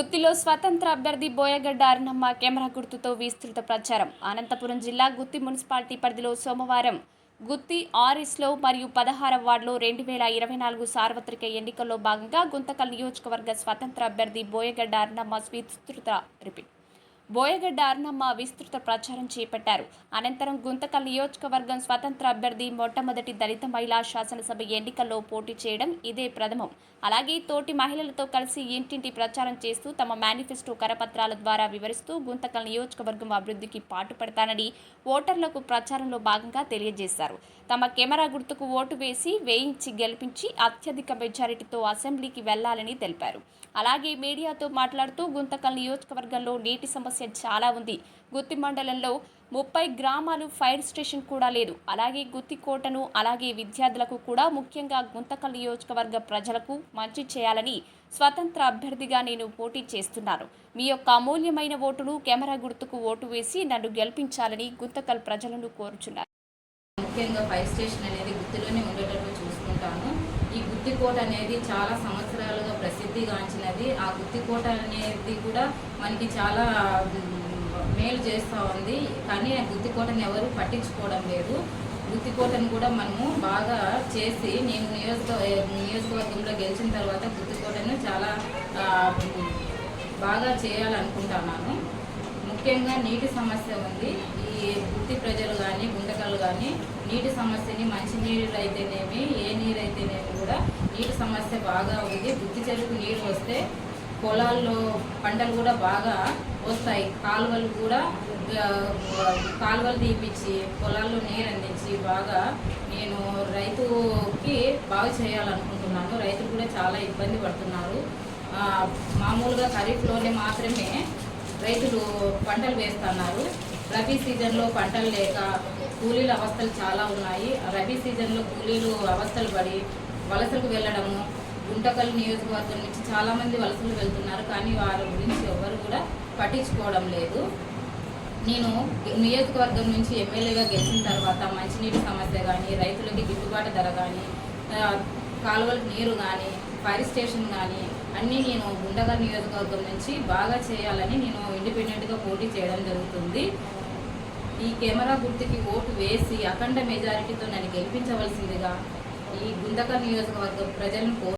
గుత్తిలో స్వతంత్ర అభ్యర్థి బోయగడ్డ అరుణమ్మ కెమెరా గుర్తుతో విస్తృత ప్రచారం. అనంతపురం జిల్లా గుత్తి మున్సిపాలిటీ పరిధిలో సోమవారం గుత్తి ఆర్ఎస్లో మరియు పదహారవ వార్డులో రెండు వేల ఇరవై నాలుగు సార్వత్రిక ఎన్నికల్లో భాగంగా గుంతకల్ నియోజకవర్గ స్వతంత్ర అభ్యర్థి బోయగడ్డ అరుణమ్మ విస్తృత రిపీట్ బోయగడ్డ అరుణమ్మ విస్తృత ప్రచారం చేపట్టారు. అనంతరం గుంతకల్ నియోజకవర్గం స్వతంత్ర అభ్యర్థి మొట్టమొదటి దళిత మహిళా శాసనసభ ఎన్నికల్లో పోటీ చేయడం ఇదే ప్రథమం. అలాగే తోటి మహిళలతో కలిసి ఇంటింటి ప్రచారం చేస్తూ తమ మేనిఫెస్టో కరపత్రాల ద్వారా వివరిస్తూ గుంతకల్ నియోజకవర్గం అభివృద్ధికి పాటుపడతానని ఓటర్లకు ప్రచారంలో భాగంగా తెలియజేశారు. తమ కెమెరా గుర్తుకు ఓటు వేసి వేయించి గెలిపించి అత్యధిక మెజారిటీతో అసెంబ్లీకి వెళ్ళాలని తెలిపారు. అలాగే మీడియాతో మాట్లాడుతూ గుంతకల్ నియోజకవర్గంలో నీటి సమస్య చాలా ఉంది. గుత్తి మండలంలో ముప్పై గ్రామాలు ఫైర్ స్టేషన్ కూడా లేదు. అలాగే గుత్తి కోటను అలాగే విద్యార్థులకు కూడా ముఖ్యంగా గుంతకల్ నియోజకవర్గ ప్రజలకు మంచి చేయాలని స్వతంత్ర అభ్యర్థిగా నేను పోటీ చేస్తున్నాను మీ యొక్క అమూల్యమైన ఓటును కెమెరా గుర్తుకు ఓటు వేసి నన్ను గెలిపించాలని గుంతకల్ ప్రజలను కోరుచున్నారు. ముఖ్యంగా ఫైర్ స్టేషన్ అనేది గుత్తిలోనే ఉండేటట్టు చూసుకుంటాను గుత్తికోట అనేది చాలా సంవత్సరాలుగా ప్రసిద్ధిగాంచినది. ఆ గుత్తికోట అనేది కూడా మనకి చాలా మేలు చేస్తూ ఉంది. కానీ ఆ గుత్తికోటను ఎవరు పట్టించుకోవడం లేదు. గుత్తికోటను కూడా మనము బాగా చేసి నేను నియోజక నియోజకవర్గంలో గెలిచిన తర్వాత గుత్తికోటను చాలా బాగా చేయాలనుకుంటున్నాను. ముఖ్యంగా నీటి సమస్య ఉంది. ఈ గుత్తి ప్రజలు కానీ గుంటకలు కానీ నీటి సమస్యని మంచినీళ్ళు అయితేనేమి ఏ నీ నీటి సమస్య బాగా ఉంది బుద్ధి చెరుకు నీరు వస్తే పొలాల్లో పంటలు కూడా బాగా వస్తాయి. కాలువలు కూడా కాలువలు తీపిచ్చి పొలాల్లో నీరు అందించి బాగా నేను రైతుకి బాగా చేయాలనుకుంటున్నాను. రైతులు కూడా చాలా ఇబ్బంది పడుతున్నారు. మామూలుగా ఖరీఫ్లోనే మాత్రమే రైతులు పంటలు వేస్తున్నారు. రబీ సీజన్లో పంటలు లేక కూలీల అవస్థలు చాలా ఉన్నాయి. రబీ సీజన్లో కూలీలు అవస్థలు పడి వలసలకు వెళ్ళడము గుంటకల్ నియోజకవర్గం నుంచి చాలామంది వలసలు వెళ్తున్నారు కానీ వారి గురించి ఎవరు కూడా పట్టించుకోవడం లేదు. నేను నియోజకవర్గం నుంచి ఎమ్మెల్యేగా గెలిచిన తర్వాత మంచినీటి సమస్య కానీ రైతులకి గిట్టుబాటు ధర కానీ కాలువలకు నీరు కానీ ఫైర్ స్టేషన్ కానీ అన్నీ నేను గుండగర్ నియోజకవర్గం నుంచి బాగా చేయాలని నేను ఇండిపెండెంట్గా పోటీ చేయడం జరుగుతుంది. ఈ కెమెరా గుర్తుకి ఓటు వేసి అఖండ మెజారిటీతో నన్ను గెలిపించవలసిందిగా ఈ గుందక నియోజకవర్గం ప్రజలను